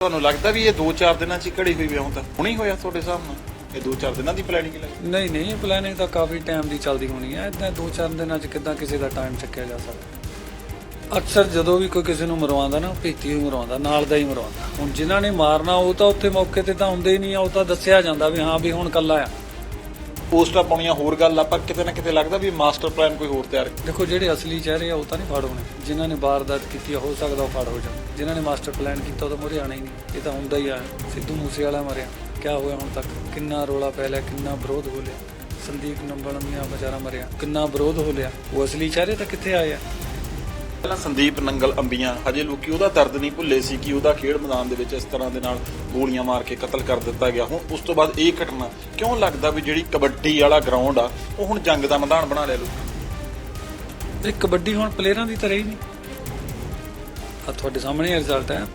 ਤੁਹਾਨੂੰ ਲੱਗਦਾ ਵੀ ਇਹ 2-4 ਦਿਨਾਂ 'ਚ ਹੀ ਘੜੀ ਹੋਈ ਵਿਆਹ ਤਾਂ ਹੁਣੀ ਹੋਇਆ ਤੁਹਾਡੇ ਹਿਸਾਬ ਨਾਲ? ਇਹ 2-4 ਦਿਨਾਂ ਦੀ ਪਲੈਨਿੰਗ ਲੱਗੀ ਨਹੀਂ ਨਹੀਂ ਪਲੈਨਿੰਗ ਤਾਂ ਕਾਫੀ ਟਾਈਮ ਦੀ ਚੱਲਦੀ ਹੋਣੀ ਹੈ। ਇਦਾਂ ਦੋ ਚਾਰ ਦਿਨਾਂ 'ਚ ਕਿੱਦਾਂ ਕਿਸੇ ਦਾ ਟਾਈਮ ਚੱਕਿਆ ਜਾ ਸਕਦਾ? ਅਕਸਰ ਜਦੋਂ ਵੀ ਕੋਈ ਕਿਸੇ ਨੂੰ ਮਰਵਾਉਂਦਾ ਨਾ, ਭੀਤੀ ਹੀ ਮਰਵਾਉਂਦਾ, ਨਾਲ ਦਾ ਹੀ ਮਰਵਾਉਂਦਾ। ਹੁਣ ਜਿਨ੍ਹਾਂ ਨੇ ਮਾਰਨਾ ਉਹ ਤਾਂ ਉੱਥੇ ਮੌਕੇ ਤੇ ਤਾਂ ਹੁੰਦੇ ਹੀ ਨਹੀਂ ਆ, ਉਹ ਤਾਂ ਦੱਸਿਆ ਜਾਂਦਾ ਵੀ ਹਾਂ ਵੀ ਹੁਣ ਕੱਲਾ ਆ। ਪੋਸਟਾਂ ਪਾਉਣੀਆਂ, ਹੋਰ ਗੱਲ ਆ, ਪਰ ਕਿਤੇ ਨਾ ਕਿਤੇ ਲੱਗਦਾ ਵੀ ਮਾਸਟਰ ਪਲਾਨ ਕੋਈ ਹੋਰ ਤਿਆਰ ਦੇਖੋ, ਜਿਹੜੇ ਅਸਲੀ ਚਿਹਰੇ ਆ, ਉਹ ਤਾਂ ਨਹੀਂ ਫੜ ਹੋਣੇ। ਜਿਨ੍ਹਾਂ ਨੇ ਵਾਰਦਾਤ ਕੀਤੀ ਆ, ਹੋ ਸਕਦਾ ਉਹ ਫੜ ਹੋ ਜਾਣ। ਜਿਨ੍ਹਾਂ ਨੇ ਮਾਸਟਰ ਪਲਾਨ ਕੀਤਾ, ਉਹ ਤਾਂ ਮੁਰੇ ਆਣਾ ਹੀ ਨਹੀਂ। ਇਹ ਤਾਂ ਹੁੰਦਾ ਹੀ ਆ, ਸਿੱਧੂ ਮੂਸੇਵਾਲਾ ਮਰਿਆ। ਕਿਆ ਹੋਇਆ ਹੁਣ ਤੱਕ? ਕਿੰਨਾ ਰੋਲਾ ਪੈ ਲਿਆ, ਕਿੰਨਾ ਵਿਰੋਧ ਹੋ ਲਿਆ। ਸੰਦੀਪ ਨੰਬਲ ਮੀਆਂ ਵਿਚਾਰਾ ਮਰਿਆ। ਕਿੰਨਾ ਵਿਰੋਧ ਹੋ ਲਿਆ। ਉਹ ਅਸਲੀ ਚਿਹਰੇ ਤਾਂ ਕਿੱਥੇ ਆਏ ਆ? ਪਹਿਲਾਂ ਸੰਦੀਪ ਨੰਗਲ ਅੰਬੀਆਂ ਹਜੇ ਲੋਕੀ ਉਹਦਾ ਦਰਦ ਨਹੀਂ ਭੁੱਲੇ ਸੀ ਕਿ ਉਹਦਾ ਖੇਡ ਮੈਦਾਨ ਦੇ ਵਿੱਚ ਇਸ ਤਰ੍ਹਾਂ ਦੇ ਨਾਲ ਗੋਲੀਆਂ ਮਾਰ ਕੇ ਕਤਲ ਕਰ ਦਿੱਤਾ ਗਿਆ। ਹੁਣ ਉਸ ਤੋਂ ਬਾਅਦ ਇਹ ਘਟਨਾ ਕਿਉਂ ਲੱਗਦਾ ਵੀ ਜਿਹੜੀ ਕਬੱਡੀ ਵਾਲਾ ਗਰਾਊਂਡ ਆ ਉਹ ਹੁਣ ਜੰਗ ਦਾ ਮੈਦਾਨ ਬਣਾ ਲਿਆ ਲੋਕਾਂ ਨੇ? ਇਹ ਕਬੱਡੀ ਹੁਣ ਪਲੇਅਰਾਂ ਦੀ ਤਰ੍ਹਾਂ ਹੀ ਨਹੀਂ। ਆ ਤੁਹਾਡੇ ਸਾਹਮਣੇ ਰਿਜ਼ਲਟ ਹੈ।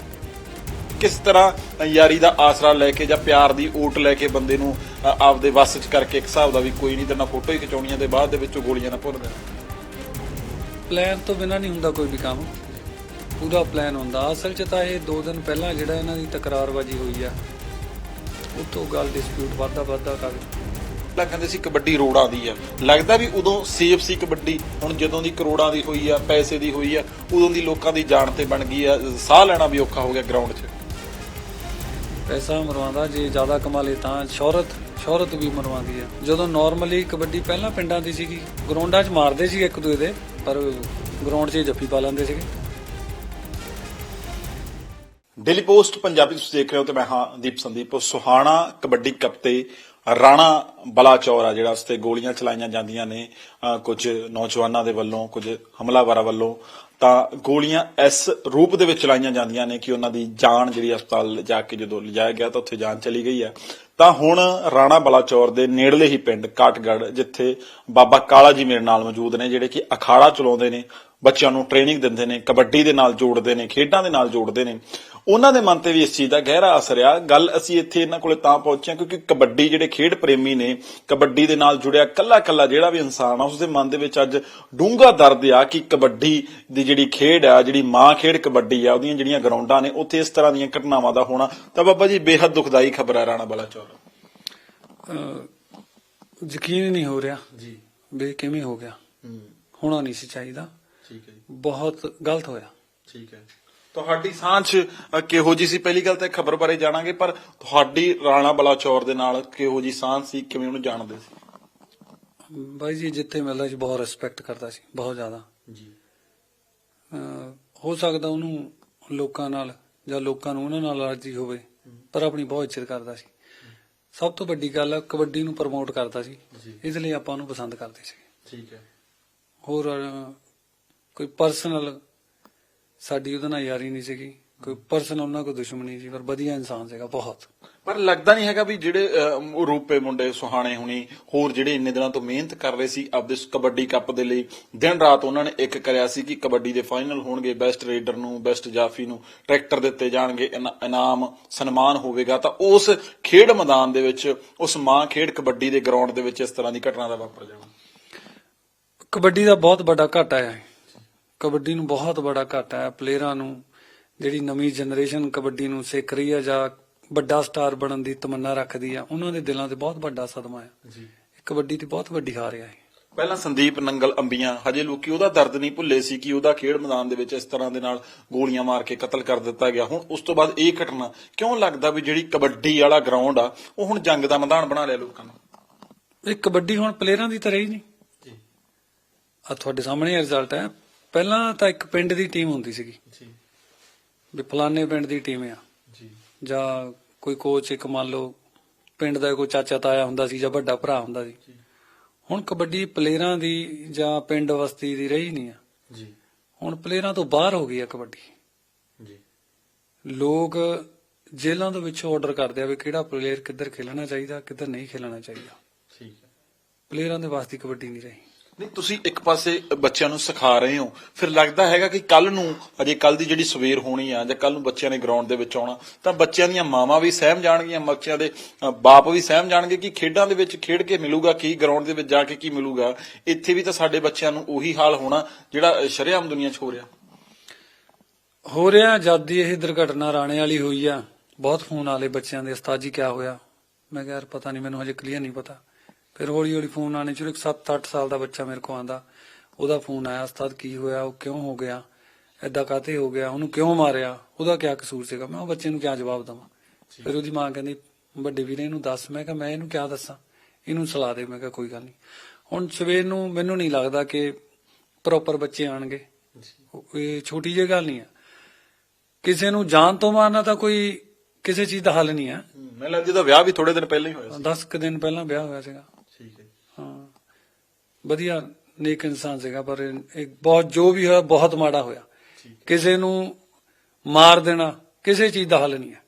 ਕਿਸ ਤਰ੍ਹਾਂ ਯਾਰੀ ਦਾ ਆਸਰਾ ਲੈ ਕੇ ਜਾਂ ਪਿਆਰ ਦੀ ਓਟ ਲੈ ਕੇ ਬੰਦੇ ਨੂੰ ਆਪਦੇ ਵੱਸ 'ਚ ਕਰਕੇ ਇੱਕ ਹਿਸਾਬ ਦਾ ਵੀ ਕੋਈ ਨਹੀਂ ਤੇਨਾਂ ਫੋਟੋ ਹੀ ਖਿਚਾਉਣੀਆਂ ਤੇ ਬਾਅਦ ਦੇ ਵਿੱਚੋਂ ਗੋਲੀਆਂ ਨਾ ਭੁੱਲ ਦੇਣਾ। ਪਲਾਨ ਤੋਂ ਬਿਨਾ ਨਹੀਂ ਹੁੰਦਾ ਕੋਈ ਵੀ ਕੰਮ। ਪੂਰਾ ਪਲਾਨ ਹੁੰਦਾ। ਅਸਲ 'ਚ ਤਾਂ ਇਹ 2 ਦਿਨ ਪਹਿਲਾਂ ਜਿਹੜਾ ਇਹਨਾਂ ਦੀ ਤਕਰਾਰਬਾਜੀ ਹੋਈ ਆ ਉਹ ਤੋਂ ਗੱਲ ਡਿਸਪਿਊਟ ਵੱਧਦਾ ਵੱਧਦਾ ਕਰ ਪਹਿਲਾਂ ਕਹਿੰਦੇ ਸੀ ਕਬੱਡੀ ਰੋੜਾਂ ਦੀ ਆ। ਲੱਗਦਾ ਵੀ ਉਦੋਂ ਸੇਫ ਸੀ ਕਬੱਡੀ ਹੁਣ ਜਦੋਂ ਦੀ ਕਰੋੜਾਂ ਦੀ ਹੋਈ ਆ ਪੈਸੇ ਦੀ ਹੋਈ ਆ ਉਦੋਂ ਦੀ ਲੋਕਾਂ ਦੀ ਜਾਨ ਤੇ ਬਣ ਗਈ ਆ। ਸਾਹ ਲੈਣਾ ਵੀ ਔਖਾ ਹੋ ਗਿਆ ਗਰਾਊਂਡ 'ਚ। ਪੈਸਾ ਮਰਵਾਉਂਦਾ ਜੇ ਜ਼ਿਆਦਾ ਕਮਾ ਲੇ ਤਾਂ ਸ਼ੌਹਰਤ ਸ਼ੌਹਰਤ ਵੀ ਮਰਵਾਉਂਦੀ ਆ। ਜਦੋਂ ਨਾਰਮਲੀ ਕਬੱਡੀ ਪਹਿਲਾਂ ਪਿੰਡਾਂ ਦੀ ਸੀਗੀ ਗਰਾਊਂਡਾਂ 'ਚ ਮਾਰਦੇ ਸੀ ਇੱਕ ਦੂਜੇ ਦੇ। ਪਰ ਗਰਾਊਂਡ 'ਚ ਹੀ ਜੱਫੀ ਪਾ ਲੈਂਦੇ ਸੀਗੇ। ਡੇਲੀ ਪੋਸਟ ਪੰਜਾਬੀ ਤੁਸੀਂ ਦੇਖ ਰਹੇ ਹੋ ਤੇ ਮੈਂ ਹਾਂ ਦੀਪ ਸੰਦੀਪ। ਸੁਹਾਣਾ, ਕਬੱਡੀ ਕੱਪ ਤੇ ਰਾਣਾ ਬਲਾਚੌਰ ਆ ਜਿਹੜਾ, ਉਸ ਤੇ ਗੋਲੀਆਂ ਚਲਾਈਆਂ ਜਾਂਦੀਆਂ ਨੇ ਅਹ ਕੁਝ ਨੌਜਵਾਨਾਂ ਦੇ ਵੱਲੋਂ, ਕੁਝ ਹਮਲਾਵਰਾਂ ਵੱਲੋਂ। ਤਾਂ ਗੋਲੀਆਂ ਇਸ ਰੂਪ ਦੇ ਵਿੱਚ ਚਲਾਈਆਂ ਜਾਂਦੀਆਂ ਨੇ ਕਿ ਉਹਨਾਂ ਦੀ ਜਾਨ ਜਿਹੜੀ ਹਸਪਤਾਲ ਜਾ ਕੇ ਜਦੋਂ ਲਿਜਾਇਆ ਗਿਆ ਤਾਂ ਉੱਥੇ ਜਾਨ ਚਲੀ ਗਈ ਹੈ। ਤਾਂ ਹੁਣ ਰਾਣਾ ਬਲਾਚੌਰ ਦੇ ਨੇੜਲੇ ਹੀ ਪਿੰਡ ਕਾਟਗੜ, ਜਿੱਥੇ ਬਾਬਾ ਕਾਲਾ ਜੀ ਮੇਰੇ ਨਾਲ ਮੌਜੂਦ ਨੇ, ਜਿਹੜੇ ਕਿ ਅਖਾੜਾ ਚਲਾਉਂਦੇ ਨੇ। ਬੱਚਿਆਂ ਨੂੰ ਟ੍ਰੇਨਿੰਗ ਦਿੰਦੇ ਨੇ ਕਬੱਡੀ ਦੇ ਨਾਲ ਜੋੜਦੇ ਨੇ ਖੇਡਾਂ ਦੇ ਨਾਲ ਜੋੜਦੇ ਨੇ। ਉਹਨਾਂ ਦੇ ਮਨ ਤੇ ਵੀ ਇਸ ਚੀਜ਼ ਦਾ ਗਹਿਰਾ ਅਸਰ ਆ। ਗੱਲ ਅਸੀਂ ਇੱਥੇ ਇਹਨਾਂ ਕੋਲੇ ਤਾਂ ਪਹੁੰਚੇ ਕਿਉਂਕਿ ਕਬੱਡੀ ਜਿਹੜੇ ਖੇਡ ਪ੍ਰੇਮੀ ਨੇ ਕਬੱਡੀ ਦੇ ਨਾਲ ਜੁੜਿਆ ਕੱਲਾ ਕੱਲਾ ਜਿਹੜਾ ਵੀ ਇਨਸਾਨ ਆ ਉਸ ਦੇ ਮਨ ਦੇ ਵਿੱਚ ਅੱਜ ਡੂੰਘਾ ਦਰਦ ਆ ਕਿ ਕਬੱਡੀ ਦੀ ਜਿਹੜੀ ਖੇਡ ਆ ਜਿਹੜੀ ਮਾਂ ਖੇਡ ਕਬੱਡੀ ਆ ਉਹਦੀਆਂ ਜਿਹੜੀਆਂ ਗਰਾਊਂਡਾਂ ਨੇ ਉੱਥੇ ਇਸ ਤਰ੍ਹਾਂ ਦੀਆਂ ਘਟਨਾਵਾਂ ਦਾ ਹੋਣਾ। ਤਾਂ ਬਾਬਾ ਜੀ ਬੇਹੱਦ ਦੁਖਦਾਈ ਖਬਰ ਆ ਰਾਣਾ ਬਲਾਚੌਰ ਯਕੀਨ ਨਹੀਂ ਹੋ ਰਿਹਾ। ਜੀ। ਵੀ ਕਿਵੇਂ ਹੋ ਗਿਆ? ਹੂੰ। ਹੋਣਾ ਨਹੀਂ ਸੀ ਚਾਹੀਦਾ। ਠੀਕ ਹੈ ਬਹੁਤ ਗਲਤ ਹੋਇਆ। ਠੀਕ ਹੈ। ਤੁਹਾਡੀ ਸਾਂਝ ਕਿਹੋ ਜੀ ਸੀ? ਪਹਿਲੀ ਗੱਲ ਤਾਂ ਖਬਰ ਬਾਰੇ ਜਾਣਾਂਗੇ ਪਰ ਤੁਹਾਡੀ ਰਾਣਾ ਬਲਾਚੌਰ ਦੇ ਨਾਲ ਕਿਹੋ ਜੀ ਸਾਂਝ ਸੀ? ਕਿਵੇਂ ਉਹਨੂੰ ਜਾਣਦੇ ਸੀ? ਬਾਈ ਜੀ ਜਿੱਥੇ ਮਿਲਦਾ ਸੀ ਬਹੁਤ ਰਿਸਪੈਕਟ ਕਰਦਾ ਸੀ ਬਹੁਤ ਜ਼ਿਆਦਾ। ਜੀ। ਹੋ ਸਕਦਾ ਉਹਨੂੰ ਲੋਕਾਂ ਨਾਲ ਜਾਂ ਲੋਕਾਂ ਨੂੰ ਉਹਨਾਂ ਨਾਲ ਅਲਰਜੀ ਹੋਵੇ ਪਰ ਆਪਣੀ ਬਹੁਤ ਇੱਜ਼ਤ ਕਰਦਾ ਸੀ। ਸਭ ਤੋਂ ਵੱਡੀ ਗੱਲ ਹੈ ਕਬੱਡੀ ਨੂੰ ਪ੍ਰਮੋਟ ਕਰਦਾ ਸੀ। ਇਸ ਲਈ ਆਪਾਂ ਉਹਨੂੰ ਪਸੰਦ ਕਰਦੇ ਸੀ। ਠੀਕ ਹੈ। ਹੋਰ ਕੋਈ ਪਰਸਨਲ ਸਾਡੀ ਉਹਦੇ ਨਾਲ ਯਾਰੀ ਨਹੀਂ ਸੀਗੀ। ਕੋਈ ਪਰਸਨਲ ਉਹਨਾਂ ਕੋਈ ਦੁਸ਼ਮਣੀ ਸੀ ਪਰ ਵਧੀਆ ਇਨਸਾਨ ਸੀਗਾ ਬਹੁਤ। ਪਰ ਲੱਗਦਾ ਨਹੀਂ ਹੈਗਾ ਵੀ ਜਿਹੜੇ ਰੂਪੇ ਮੁੰਡੇ ਸੁਹਾਣੇ ਹੁਣੀ ਹੋਰ ਜਿਹੜੇ ਇੰਨੇ ਦਿਨਾਂ ਤੋਂ ਮਿਹਨਤ ਕਰ ਰਹੇ ਸੀ ਆਪਦੇ ਕਬੱਡੀ ਕੱਪ ਦੇ ਲਈ ਦਿਨ ਰਾਤ ਉਹਨਾਂ ਨੇ ਇੱਕ ਕਰਿਆ ਸੀ ਕਿ ਕਬੱਡੀ ਦੇ ਫਾਈਨਲ ਹੋਣਗੇ ਬੈਸਟ ਰੇਡਰ ਨੂੰ ਬੈਸਟ ਜਾਫੀ ਨੂੰ ਟਰੈਕਟਰ ਦਿੱਤੇ ਜਾਣਗੇ ਇਨਾ- ਇਨਾਮ ਸਨਮਾਨ ਹੋਵੇਗਾ। ਤਾਂ ਉਸ ਖੇਡ ਮੈਦਾਨ ਦੇ ਵਿੱਚ ਉਸ ਮਾਂ ਖੇਡ ਕਬੱਡੀ ਦੇ ਗਰਾਊਂਡ ਦੇ ਵਿੱਚ ਇਸ ਤਰ੍ਹਾਂ ਦੀ ਘਟਨਾ ਦਾ ਵਾਪਰ ਜਾਣਾ। ਕਬੱਡੀ ਦਾ ਬਹੁਤ ਵੱਡਾ ਘਾਟਾ ਹੈ। ਕਬੱਡੀ ਨੂੰ ਬਹੁਤ ਵੱਡਾ ਘਾਟਾ ਹੈ ਪਲੇਅਰਾਂ ਨੂੰ ਜਿਹੜੀ ਨਵੀਂ ਜਨਰੇਸ਼ਨ ਕਬੱਡੀ ਨੂੰ ਸਿੱਖ ਰਹੀ ਹੈ ਜਾਂ ਵੱਡਾ ਸਟਾਰ ਬਣਨ ਦੀ ਤਮੰਨਾ ਰੱਖਦੀ ਆ ਉਹਨਾਂ ਦੇ ਦਿਲਾਂ ਤੇ ਬਹੁਤ ਵੱਡਾ ਸਦਮਾ ਹੈ ਜੀ। ਕਬੱਡੀ ਦੀ ਬਹੁਤ ਵੱਡੀ ਹਾਰ ਹੈ ਪਹਿਲਾਂ ਸੰਦੀਪ ਨੰਗਲ ਅੰਬੀਆਂ ਹਜੇ ਲੋਕੀ ਉਹਦਾ ਦਰਦ ਨਹੀਂ ਭੁੱਲੇ ਸੀ ਕਿ ਉਹਦਾ ਖੇਡ ਮੈਦਾਨ ਦੇ ਵਿੱਚ ਇਸ ਤਰ੍ਹਾਂ ਦੇ ਨਾਲ ਗੋਲੀਆਂ ਮਾਰ ਕੇ ਕਤਲ ਕਰ ਦਿੱਤਾ ਗਿਆ। ਹੁਣ ਉਸ ਤੋਂ ਬਾਅਦ ਇਹ ਘਟਨਾ ਕਿਉਂ ਲੱਗਦਾ ਵੀ ਜਿਹੜੀ ਕਬੱਡੀ ਵਾਲਾ ਗਰਾਊਂਡ ਆ ਉਹ ਹੁਣ ਜੰਗ ਦਾ ਮੈਦਾਨ ਬਣਾ ਲਿਆ ਲੋਕਾਂ ਨੇ? ਇਹ ਕਬੱਡੀ ਹੁਣ ਪਲੇਅਰਾਂ ਦੀ ਤਰ੍ਹਾਂ ਹੀ ਨਹੀਂ। ਜੀ। ਆ ਤੁਹਾਡੇ ਸਾਹਮਣੇ ਰਿਜ਼ਲਟ ਹੈ ਪਹਿਲਾਂ ਤਾਂ ਇੱਕ ਪਿੰਡ ਦੀ ਟੀਮ ਹੁੰਦੀ ਸੀਗੀ। ਜੀ। ਵੀ ਫਲਾਣੇ ਪਿੰਡ ਦੀ ਟੀਮ ਆ। ਜੀ। ਜਾਂ ਕੋਈ ਕੋਚ ਇੱਕ ਮੰਨ ਲਓ ਪਿੰਡ ਦਾ ਕੋਈ ਚਾਚਾ ਤਾਇਆ ਹੁੰਦਾ ਸੀ ਜਾਂ ਵੱਡਾ ਭਰਾ ਹੁੰਦਾ ਸੀ। ਹੁਣ ਕਬੱਡੀ ਪਲੇਅਰਾਂ ਦੀ ਜਾਂ ਪਿੰਡ ਵਸਤੀ ਦੀ ਰਹੀ ਨਹੀਂ ਆ। ਜੀ। ਹੁਣ ਪਲੇਅਰਾਂ ਤੋਂ ਬਾਹਰ ਹੋ ਗਈ ਆ ਕਬੱਡੀ। ਜੀ। ਲੋਕ ਜੇਲ੍ਹਾਂ ਦੇ ਵਿੱਚ ਆਰਡਰ ਕਰਦੇ ਆ ਵੀ ਕਿਹੜਾ ਪਲੇਅਰ ਕਿੱਧਰ ਖੇਲਣਾ ਚਾਹੀਦਾ ਕਿੱਧਰ ਨਹੀਂ ਖੇਲਣਾ ਚਾਹੀਦਾ। ਠੀਕ ਹੈ। ਪਲੇਅਰਾਂ ਦੇ ਵਾਸਤੇ ਕਬੱਡੀ ਨਹੀਂ ਰਹੀ। ਨਹੀਂ, ਤੁਸੀਂ ਇੱਕ ਪਾਸੇ ਬੱਚਿਆਂ ਨੂੰ ਸਿਖਾ ਰਹੇ ਹੋ। ਫਿਰ ਲੱਗਦਾ ਹੈਗਾ ਕਿ ਕੱਲ ਨੂੰ, ਅਜੇ ਕੱਲ ਦੀ ਜਿਹੜੀ ਸਵੇਰ ਹੋਣੀ ਆ, ਜਾਂ ਕੱਲ ਨੂੰ ਬੱਚਿਆਂ ਨੇ ਗਰਾਊਂਡ ਦੇ ਵਿੱਚ ਆਉਣਾ, ਤਾਂ ਬੱਚਿਆਂ ਦੀਆਂ ਮਾਵਾਂ ਵੀ ਸਹਿਮ ਜਾਣਗੀਆਂ, ਬੱਚਿਆਂ ਦੇ ਬਾਪ ਵੀ ਸਹਿਮ ਜਾਣਗੇ ਕਿ ਖੇਡਾਂ ਦੇ ਵਿੱਚ ਖੇਡ ਕੇ ਮਿਲੂਗਾ, ਕੀ ਗਰਾਊਂਡ ਦੇ ਵਿੱਚ ਜਾ ਕੇ ਕੀ ਮਿਲੂਗਾ। ਇੱਥੇ ਵੀ ਤਾਂ ਸਾਡੇ ਬੱਚਿਆਂ ਨੂੰ ਉਹੀ ਹਾਲ ਹੋਣਾ, ਜਿਹੜਾ ਸ਼ਰੇਆਮ ਦੁਨੀਆ 'ਚ ਹੋ ਰਿਹਾ। ਹੋ ਰਿਹਾ, ਜਦ ਦੀ ਇਹ ਦੁਰਘਟਨਾ ਰਾਣੇ ਵਾਲੀ ਹੋਈ ਆ, ਬਹੁਤ ਫੋਨ ਆਲੇ ਬੱਚਿਆਂ ਦੇ, ਉਸਤਾਦ ਜੀ ਕਿਆ ਹੋਇਆ? ਮੈਂ ਕਿਹਾ ਯਾਰ, ਪਤਾ ਨਹੀਂ, ਮੈਨੂੰ ਹਜੇ ਕਲੀਅਰ ਨਹੀਂ ਪਤਾ। ਫਿਰ ਹੌਲੀ ਹੌਲੀ ਫੋਨ ਆਣੇ ਸ਼ੁਰੂ 7-8 ਸਾਲ ਦਾ ਬੱਚਾ ਮੇਰੇ ਕੋਲ ਆਂਦਾ ਉਹਦਾ ਫੋਨ ਆਇਆ ਉਸਤਾਦ ਕੀ ਹੋਇਆ? ਉਹ ਕਿਉਂ ਹੋ ਗਿਆ? ਐਦਾਂ ਕਾਤੇ ਹੋ ਗਿਆ? ਉਹਨੂੰ ਕਿਉਂ ਮਾਰਿਆ? ਉਹਦਾ ਕਿਆ ਕਸੂਰ ਸੀਗਾ? ਮੈਂ ਉਹ ਬੱਚੇ ਨੂੰ ਕਿਆ ਜਵਾਬ ਦਵਾਂ? ਫਿਰ ਉਹਦੀ ਮਾਂ ਕਹਿੰਦੀ ਵੱਡੇ ਵੀਰੇ ਇਹਨੂੰ ਦੱਸ। ਮੈਂ ਕਿਹਾ ਮੈਂ ਇਹਨੂੰ ਕਿਆ ਦੱਸਾਂ? ਇਹਨੂੰ ਸਲਾਹ ਦੇ। ਮੈਂ ਕਿਹਾ ਕੋਈ ਗੱਲ ਨਹੀਂ। ਹੁਣ ਸਵੇਰ ਨੂੰ ਮੈਨੂੰ ਨਹੀਂ ਲੱਗਦਾ ਕਿ ਪ੍ਰੋਪਰ ਬੱਚੇ ਆਣਗੇ ਇਹ ਛੋਟੀ ਜਿਹੀ ਗੱਲ ਨਹੀਂ ਆ। ਕਿਸੇ ਨੂੰ ਜਾਨ ਤੋਂ ਮਾਰਨਾ ਤਾਂ ਕੋਈ ਕਿਸੇ ਚੀਜ਼ ਦਾ ਹੱਲ ਨਹੀਂ ਆ। ਮੈਨੂੰ ਲੱਗਦਾ ਵਿਆਹ ਵੀ ਥੋੜੇ ਦਿਨ ਪਹਿਲਾਂ ਹੀ ਹੋਇਆ ਸੀ। 10 ਕੁ ਦਿਨ ਪਹਿਲਾਂ ਵਿਆਹ ਹੋਇਆ ਸੀਗਾ। ਵਧੀਆ ਨੇਕ ਇਨਸਾਨ ਸੀਗਾ ਪਰ ਇਹ ਬਹੁਤ ਜੋ ਵੀ ਹੋਇਆ ਬਹੁਤ ਮਾੜਾ ਹੋਇਆ। ਕਿਸੇ ਨੂੰ ਮਾਰ ਦੇਣਾ ਕਿਸੇ ਚੀਜ਼ ਦਾ ਹੱਲ ਨਹੀਂ ਹੈ।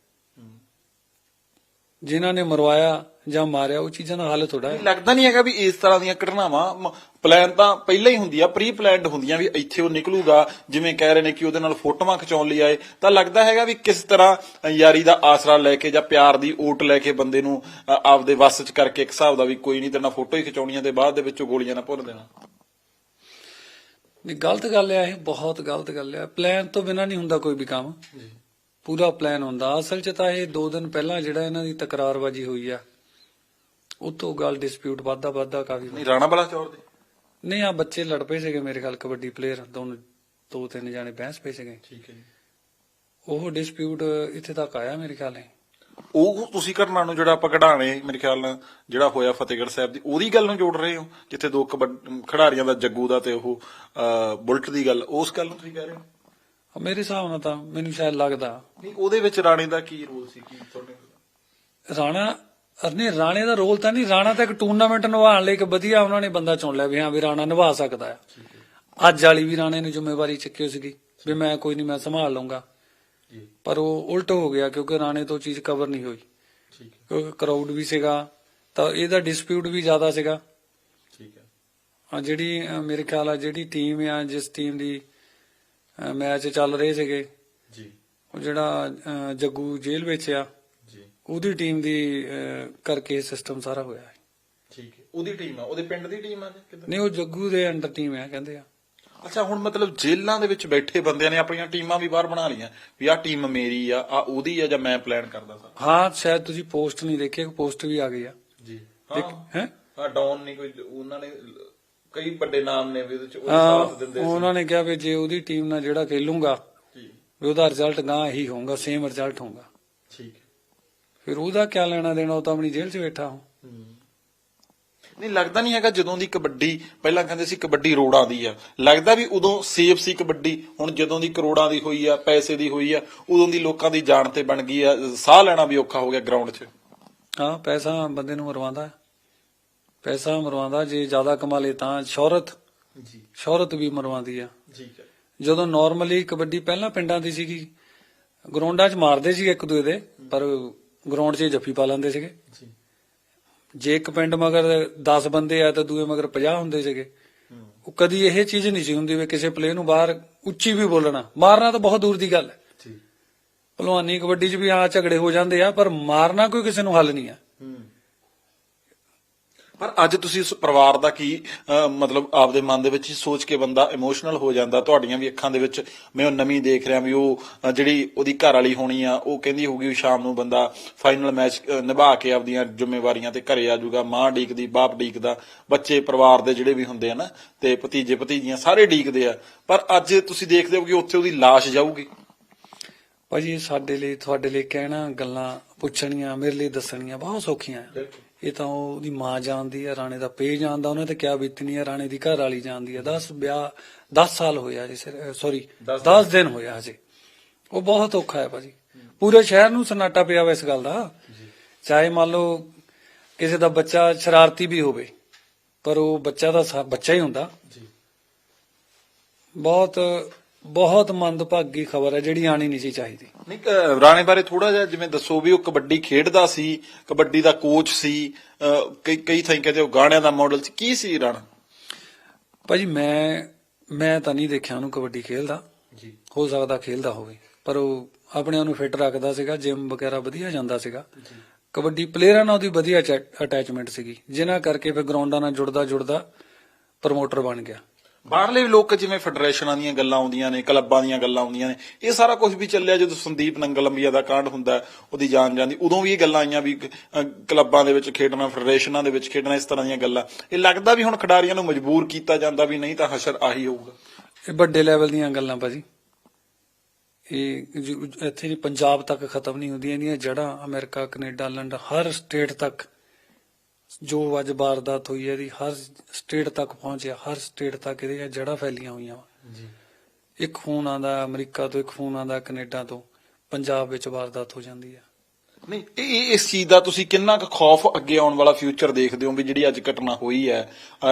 ਜਿਨ੍ਹਾਂ ਨੇ ਮਰਵਾਇਆ ਜਾਂ ਮਾਰਿਆ ਉਹ ਚੀਜ਼ਾਂ ਦਾ ਹੱਲ ਥੋੜਾ ਹੈ। ਲੱਗਦਾ ਨਹੀਂ ਹੈਗਾ ਵੀ ਇਸ ਤਰ੍ਹਾਂ ਦੀਆਂ ਘਟਨਾਵਾਂ ਪਲਾਨ ਤਾਂ ਪਹਿਲਾਂ ਹੀ ਹੁੰਦੀ ਆ ਪ੍ਰੀ ਪਲਾਨਡ ਹੁੰਦੀਆਂ ਵੀ ਇੱਥੇ ਉਹ ਨਿਕਲੂਗਾ ਜਿਵੇਂ ਕਹਿ ਰਹੇ ਨੇ ਕਿ ਉਹਦੇ ਨਾਲ ਫੋਟੋਆਂ ਖਿਚਾਉਣ ਲਈ ਆਏ। ਤਾਂ ਲੱਗਦਾ ਹੈਗਾ ਵੀ ਕਿਸ ਤਰ੍ਹਾਂ ਯਾਰੀ ਦਾ ਆਸਰਾ ਲੈ ਕੇ ਜਾਂ ਪਿਆਰ ਦੀ ਓਟ ਲੈ ਕੇ ਬੰਦੇ ਨੂੰ ਆਪਦੇ ਵੱਸ 'ਚ ਕਰਕੇ ਇੱਕ ਹਿਸਾਬ ਦਾ ਵੀ ਕੋਈ ਨਹੀਂ ਤੇਰੇ ਨਾਲ ਫੋਟੋ ਹੀ ਖਿਚਾਉਣੀਆਂ ਤੇ ਬਾਅਦ ਦੇ ਵਿੱਚੋਂ ਗੋਲੀਆਂ ਨਾ ਭੁੰਨ ਦੇਣਾ। ਨਹੀਂ ਗਲਤ ਗੱਲ ਹੈ ਇਹ ਬਹੁਤ ਗਲਤ ਗੱਲ ਹੈ। ਪਲਾਨ ਤੋਂ ਬਿਨਾ ਨਹੀਂ ਹੁੰਦਾ ਕੋਈ ਵੀ ਕੰਮ। ਪੂਰਾ ਪਲਾਨ ਹੁੰਦਾ। ਅਸਲ 'ਚ ਤਾਂ ਇਹ 2 ਦਿਨ ਪਹਿਲਾਂ ਜਿਹੜਾ ਇਹਨਾਂ ਦੀ ਤਕਰਾਰਬਾਜੀ ਹੋਈ ਆ। ਉਹ ਤੋਂ ਗੱਲ ਡਿਸਪਿਊਟ ਵੱਧਦਾ ਵੱਧਦਾ ਕਾਫੀ ਨਹੀਂ ਰਾਣਾ ਬਲਾ ਚੌਰ ਦੇ? ਨਹੀਂ ਆ ਬੱਚੇ ਲੜ ਪਏ ਸੀਗੇ ਮੇਰੇ ਖਿਆਲ ਕਬੱਡੀ ਪਲੇਅਰ ਦੋਨੋਂ ਦੋ ਤਿੰਨ ਜਾਣੇ ਬਹਿਸ ਪਏ ਸੀਗੇ। ਠੀਕ ਹੈ ਉਹ ਡਿਸਪਿਊਟ ਇੱਥੇ ਤੱਕ ਆਇਆ ਮੇਰੇ ਖਿਆਲ ਹੈ ਉਹ ਤੁਸੀਂ ਘਟਨਾ ਨੂੰ ਜਿਹੜਾ ਆਪਾਂ ਕਢਾਣੇ ਮੇਰੇ ਖਿਆਲ ਨਾਲ ਜਿਹੜਾ ਹੋਇਆ ਫਤਿਹਗੜ੍ਹ ਸਾਹਿਬ ਦੀ ਉਹਦੀ ਗੱਲ ਨੂੰ ਜੋੜ ਰਹੇ ਹੋ? ਜਿੱਥੇ ਦੋ ਕਬੱਡ- ਖਿਡਾਰੀਆਂ ਦਾ ਜੱਗੂ ਦਾ ਤੇ ਉਹ ਬੁਲਟ ਦੀ ਗੱਲ ਉਸ ਗੱਲ ਨੂੰ ਤੁਸੀਂ ਕਹਿ ਰਹੇ ਹੋ? ਮੇਰੇ ਹਿਸਾਬ ਨਾਲ ਤਾਂ ਮੈਨੂੰ ਸ਼ਾਇਦ ਲੱਗਦਾ। ਨਹੀਂ ਉਹਦੇ ਵਿੱਚ ਰਾਣੇ ਦਾ ਕੀ ਰੋਲ ਸੀ? ਕੀ ਤੁਹਾਡੇ ਰਾਣਾ ਅਰਨੇ ਰਾਣੇ ਦਾ ਰੋਲ ਤਾਂ ਨਹੀਂ ਰਾਣਾ ਤਾਂ ਇੱਕ ਟੂਰਨਾਮੈਂਟ ਨਿਭਾਉਣ ਲਈ ਇੱਕ ਵਧੀਆ ਉਹਨਾਂ ਨੇ ਬੰਦਾ ਚੁਣ ਲਿਆ ਵੀ ਹਾਂ ਵੀ ਰਾਣਾ ਨਿਭਾ ਸਕਦਾ ਹੈ। ਅੱਜ ਵਾਲੀ ਵੀ ਰਾਣੇ ਨੇ ਜ਼ਿੰਮੇਵਾਰੀ ਚੱਕੀ ਸੀਗੀ ਵੀ ਮੈਂ ਕੋਈ ਨਹੀਂ ਮੈਂ ਸੰਭਾਲ ਲਊਂਗਾ। ਜੀ। ਪਰ ਉਹ ਉਲਟ ਹੋ ਗਿਆ ਕਿਉਂਕਿ ਰਾਣੇ ਤੋਂ ਚੀਜ਼ ਕਵਰ ਨਹੀਂ ਹੋਈ। ਠੀਕ ਹੈ। ਕਿਉਂਕਿ ਕਰਾਊਡ ਵੀ ਸੀਗਾ ਤਾਂ ਇਹਦਾ ਡਿਸਪਿਊਟ ਵੀ ਜ਼ਿਆਦਾ ਸੀਗਾ। ਠੀਕ ਹੈ। ਆ ਜਿਹੜੀ ਮੇਰੇ ਖਿਆਲ ਆ ਜਿਹੜੀ ਟੀਮ ਆ ਜਿਸ ਟੀਮ ਦੀ ਮੈਚ ਚੱਲ ਰਹੇ ਸੀਗੇ ਜੀ। ਉਹ ਜਿਹੜਾ ਜੱਗੂ ਜੇਲ੍ਹ ਵਿੱਚ ਆ ਉਹਦੀ ਟੀਮ ਦੀ ਕਰਕੇ ਸਿਸਟਮ ਸਾਰਾ ਹੋਇਆ ਹੈ। ਠੀਕ ਹੈ। ਉਹਦੀ ਟੀਮ ਆ? ਉਹਦੇ ਪਿੰਡ ਦੀ ਟੀਮ ਆ ਕਿੱਦਾਂ ਨਹੀਂ ਉਹ ਜੱਗੂ ਦੇ ਅੰਡਰ ਟੀਮ ਹੈ ਕਹਿੰਦੇ ਆ। ਅੱਛਾ ਹੁਣ ਮਤਲਬ ਜੇਲ੍ਹਾਂ ਦੇ ਵਿੱਚ ਬੈਠੇ ਬੰਦਿਆਂ ਨੇ ਆਪਣੀਆਂ ਟੀਮਾਂ ਵੀ ਬਾਹਰ ਬਣਾ ਲਈਆਂ ਵੀ ਆਹ ਟੀਮ ਮੇਰੀ ਆ ਆ ਉਹਦੀ ਆ ਜਾਂ ਮੈਂ ਪਲਾਨ ਕਰਦਾ ਸਾਂ ਹਾਂ ਸ਼ਾਇਦ ਤੁਸੀਂ ਪੋਸਟ ਨਹੀਂ ਦੇਖੀ ਪੋਸਟ ਵੀ ਆ ਗਈ ਆ। ਜੀ। ਹੈ। ਹਾਂ? ਡਾਊਨ ਨਹੀਂ ਕੋਈ ਉਹਨਾਂ ਨੇ ਕਈ ਵੱਡੇ ਨਾਮ ਨੇ ਵੀ ਉਹਦੇ ਚ ਉਹ ਸਾਥ ਦਿੰਦੇ ਸੀ। ਉਹਨਾਂ ਨੇ ਕਿਹਾ ਵੀ ਜੇ ਉਹਦੀ ਟੀਮ ਨਾਲ ਜਿਹੜਾ ਖੇਲੂਗਾ ਜੀ ਵੀ ਉਹਦਾ ਰਿਜ਼ਲਟ ਗਾਂ ਇਹੀ ਹੋਊਗਾ ਸੇਮ ਰਿਜ਼ਲਟ ਹੋਊਗਾ। ਠੀਕ। ਹੈ ਫਿਰ ਉਹਦਾ ਕਿਆ ਲੈਣਾ ਦੇਣਾ ਉਹ ਤਾਂ ਆਪਣੀ ਜੇਲ੍ਹ 'ਚ ਬੈਠਾ ਹੋ। ਨਹੀਂ ਲੱਗਦਾ ਨਹੀਂ ਹੈਗਾ ਜਦੋਂ ਦੀ ਕਬੱਡੀ ਪਹਿਲਾਂ ਕਹਿੰਦੇ ਸੀ ਕਬੱਡੀ ਰੋੜਾਂ ਦੀ ਆ। ਲੱਗਦਾ ਵੀ ਉਦੋਂ ਸੇਫ ਸੀ ਕਬੱਡੀ ਹੁਣ ਜਦੋਂ ਦੀ ਕਰੋੜਾਂ ਦੀ ਹੋਈ ਆ ਪੈਸੇ ਦੀ ਹੋਈ ਆ ਉਦੋਂ ਦੀ ਲੋਕਾਂ ਦੀ ਜਾਨ ਤੇ ਬਣ ਗਈ ਆ। ਸਾਹ ਲੈਣਾ ਵੀ ਔਖਾ ਹੋ ਗਿਆ ਗਰਾਊਂਡ 'ਚ। ਹਾਂ ਪੈਸਾ ਬੰਦੇ ਨੂੰ ਮਰਵਾਉਂਦਾ। ਪੈਸਾ ਮਰਵਾਉਂਦਾ ਜੇ ਜ਼ਿਆਦਾ ਕਮਾ ਲੇ ਤਾਂ ਸ਼ੌਹਰਤ। ਜੀ। ਸ਼ੌਹਰਤ ਵੀ ਮਰਵਾਉਂਦੀ ਆ। ਠੀਕ ਹੈ ਜਦੋਂ ਨਾਰਮਲੀ ਕਬੱਡੀ ਪਹਿਲਾਂ ਪਿੰਡਾਂ ਦੀ ਸੀਗੀ ਗਰਾਊਂਡਾਂ 'ਚ ਮਾਰਦੇ ਸੀ ਇੱਕ ਦੂਏ ਦੇ ਪਰ ਗਰਾਊਂਡ 'ਚ ਜੱਫੀ ਪਾ ਲੈਂਦੇ ਸੀਗੇ। ਜੀ। ਜੇ ਇੱਕ ਪਿੰਡ ਮਗਰ 10 ਬੰਦੇ ਆ ਤਾਂ ਦੂਏ ਮਗਰ 50 ਹੁੰਦੇ ਸੀਗੇ। ਉਹ ਕਦੀ ਇਹ ਚੀਜ਼ ਨਹੀਂ ਸੀ ਹੁੰਦੀ ਵੀ ਕਿਸੇ ਪਲੇਅਰ ਨੂੰ ਬਾਹਰ ਉੱਚੀ ਵੀ ਬੋਲਣਾ। ਮਾਰਨਾ ਤਾਂ ਬਹੁਤ ਦੂਰ ਦੀ ਗੱਲ ਹੈ। ਜੀ। ਭਲਵਾਨੀ ਕਬੱਡੀ 'ਚ ਵੀ ਆ ਝਗੜੇ ਹੋ ਜਾਂਦੇ ਆ ਪਰ ਮਾਰਨਾ ਕੋਈ ਕਿਸੇ ਨੂੰ ਹੱਲ ਨਹੀਂ ਆ। ਪਰ ਅੱਜ ਤੁਸੀਂ ਉਸ ਪਰਿਵਾਰ ਦਾ ਕੀ ਮਤਲਬ ਆਪਦੇ ਮਨ ਦੇ ਵਿੱਚ ਹੀ ਸੋਚ ਕੇ ਬੰਦਾ ਇਮੋਸ਼ਨਲ ਹੋ ਜਾਂਦਾ ਤੁਹਾਡੀਆਂ ਵੀ ਅੱਖਾਂ ਦੇ ਵਿੱਚ ਮੈਂ ਉਹ ਨਵੀਂ ਦੇਖ ਰਿਹਾ ਵੀ ਉਹ ਜਿਹੜੀ ਉਹਦੀ ਘਰ ਵਾਲੀ ਹੋਣੀ ਆ ਉਹ ਕਹਿੰਦੀ ਹੋਊਗੀ ਸ਼ਾਮ ਨੂੰ ਬੰਦਾ ਫਾਈਨਲ ਮੈਚ ਨਿਭਾ ਕੇ ਆਪਦੀਆਂ ਜ਼ਿੰਮੇਵਾਰੀਆਂ ਤੇ ਘਰੇ ਆ ਜਾਊਗਾ ਮਾਂ ਡੀਕਦੀ ਬਾਪ ਡੀਕਦਾ ਬੱਚੇ ਪਰਿਵਾਰ ਦੇ ਜਿਹੜੇ ਵੀ ਹੁੰਦੇ ਆ ਨਾ ਤੇ ਭਤੀਜੇ ਭਤੀਜੀਆਂ ਸਾਰੇ ਡੀਕਦੇ ਆ। ਪਰ ਅੱਜ ਤੁਸੀਂ ਦੇਖਦੇ ਹੋ ਕਿ ਉੱਥੇ ਉਹਦੀ ਲਾਸ਼ ਜਾਊਗੀ। ਭਾਜੀ ਸਾਡੇ ਲਈ ਤੁਹਾਡੇ ਲਈ ਕਹਿਣਾ ਗੱਲਾਂ ਪੁੱਛਣੀਆਂ ਮੇਰੇ ਲਈ ਦੱਸਣੀਆਂ ਬਹੁਤ ਸੌਖੀਆਂ ਆ। ਇਹ ਤਾਂ ਉਹਦੀ ਮਾਂ ਜਾਣਦੀ ਆ ਰਾਣੇ ਦਾ ਪੇ ਜਾਣਦਾ ਉਹਨੇ ਤੇ ਕਿਆ ਬੀਤਣੀ ਆ ਰਾਣੇ ਦੀ ਘਰ ਵਾਲੀ ਜਾਣਦੀ ਆ। 10 ਵਿਆਹ 10 ਸਾਲ ਹੋਇਆ ਜੀ ਸੌਰੀ 10 ਦਿਨ। ਹੋਇਆ ਹਜੇ। ਉਹ ਬਹੁਤ ਔਖਾ ਹੈ ਭਾਜੀ। ਪੂਰੇ ਸ਼ਹਿਰ ਨੂੰ ਸਨਾਟਾ ਪਿਆ ਵਾ ਇਸ ਗੱਲ ਦਾ। ਚਾਹੇ ਮੰਨ ਲਓ ਕਿਸੇ ਦਾ ਬੱਚਾ ਸ਼ਰਾਰਤੀ ਵੀ ਹੋਵੇ ਪਰ ਉਹ ਬੱਚਾ ਦਾ ਬੱਚਾ ਹੀ ਹੁੰਦਾ। ਜੀ। ਬਹੁਤ ਬਹੁਤ ਮੰਦਭਾਗੀ ਖਬਰ ਹੈ ਜਿਹੜੀ ਆਣੀ ਨਹੀਂ ਸੀ ਚਾਹੀਦੀ। ਨਹੀਂ ਰਾਣੇ ਬਾਰੇ ਥੋੜਾ ਜਿਹਾ ਜਿਵੇਂ ਦੱਸੋ ਵੀ ਉਹ ਕਬੱਡੀ ਖੇਡਦਾ ਸੀ ਕਬੱਡੀ ਦਾ ਕੋਚ ਸੀ ਕਈ ਕਈ ਥਾਈਂ ਕਹਿੰਦੇ ਉਹ ਗਾਣਿਆਂ ਦਾ ਮਾਡਲ ਸੀ। ਕੀ ਸੀ ਰਾਣਾ? ਭਾਜੀ ਮੈਂ ਮੈਂ ਤਾਂ ਨਹੀਂ ਦੇਖਿਆ ਉਹਨੂੰ ਕਬੱਡੀ ਖੇਲਦਾ। ਜੀ। ਹੋ ਸਕਦਾ ਖੇਲਦਾ ਹੋਵੇ ਪਰ ਉਹ ਆਪਣੇ ਆਪ ਨੂੰ ਫਿੱਟ ਰੱਖਦਾ ਸੀਗਾ ਜਿਮ ਵਗੈਰਾ ਵਧੀਆ ਜਾਂਦਾ ਸੀਗਾ। ਕਬੱਡੀ ਪਲੇਅਰਾਂ ਨਾਲ ਉਹਦੀ ਵਧੀਆ ਅਟੈਚਮੈਂਟ ਸੀਗੀ। ਜਿਨ੍ਹਾਂ ਕਰਕੇ ਫਿਰ ਗਰਾਊਂਡਾਂ ਨਾਲ ਜੁੜਦਾ ਜੁੜਦਾ ਪ੍ਰਮੋਟਰ ਬਣ ਗਿਆ। ਬਾਹਰਲੇ ਵੀ ਲੋਕ ਜਿਵੇਂ ਫੈਡਰੇਸ਼ਨਾਂ ਦੀਆਂ ਗੱਲਾਂ ਆਉਂਦੀਆਂ ਨੇ, ਕਲੱਬਾਂ ਦੀਆਂ ਗੱਲਾਂ ਆਉਂਦੀਆਂ ਨੇ, ਇਹ ਸਾਰਾ ਕੁਝ ਵੀ ਚੱਲਿਆ ਜਦੋਂ ਸੰਦੀਪ ਨੰਗਲੰਬੀਆ ਦਾ ਕਾਂਡ ਹੁੰਦਾ, ਉਹਦੀ ਜਾਨ ਜਾਂਦੀ, ਉਦੋਂ ਵੀ ਇਹ ਗੱਲਾਂ ਆਈਆਂ ਵੀ ਕਲੱਬਾਂ ਦੇ ਵਿੱਚ ਖੇਡਣਾ, ਫੈਡਰੇਸ਼ਨਾਂ ਦੇ ਵਿੱਚ ਖੇਡਣਾ, ਇਸ ਤਰ੍ਹਾਂ ਦੀਆਂ ਗੱਲਾਂ। ਇਹ ਲੱਗਦਾ ਵੀ ਹੁਣ ਖਿਡਾਰੀਆਂ ਨੂੰ ਮਜਬੂਰ ਕੀਤਾ ਜਾਂਦਾ ਵੀ ਨਹੀਂ ਤਾਂ ਹਸ਼ਰ ਆਹੀ ਹੋਊਗਾ। ਇਹ ਵੱਡੇ ਲੈਵਲ ਦੀਆਂ ਗੱਲਾਂ ਭਾਜੀ। ਇਹ ਇੱਥੇ ਨਹੀਂ ਪੰਜਾਬ ਤੱਕ ਖਤਮ ਨਹੀਂ ਹੁੰਦੀਆਂ ਇਹਦੀਆਂ ਜੜ੍ਹਾਂ ਅਮਰੀਕਾ, ਕੈਨੇਡਾ, ਲੰਡਨ, ਹਰ ਸਟੇਟ ਤੱਕ ਜੋ ਅੱਜ ਵਾਰਦਾਤ ਹੋਈ ਹੈ ਇਹਦੀ ਹਰ ਸਟੇਟ ਤੱਕ ਪਹੁੰਚਿਆ ਹਰ ਸਟੇਟ ਤੱਕ ਇਹਦੀਆਂ ਜੜ੍ਹਾਂ ਫੈਲੀਆਂ ਹੋਈਆਂ ਵਾ। ਜੀ। ਇੱਕ ਫੋਨ ਆਂਦਾ ਅਮਰੀਕਾ ਤੋਂ ਇੱਕ ਫੋਨ ਆਂਦਾ ਕੈਨੇਡਾ ਤੋਂ ਪੰਜਾਬ ਵਿੱਚ ਵਾਰਦਾਤ ਹੋ ਜਾਂਦੀ ਹੈ। ਨਹੀਂ, ਇਹ ਇਸ ਚੀਜ਼ ਦਾ ਤੁਸੀਂ ਕਿੰਨਾ ਕੁ ਖੌਫ ਅੱਗੇ ਆਉਣ ਵਾਲਾ ਫਿਊਚਰ ਦੇਖਦੇ ਹੋ ਵੀ ਜਿਹੜੀ ਅੱਜ ਘਟਨਾ ਹੋਈ ਹੈ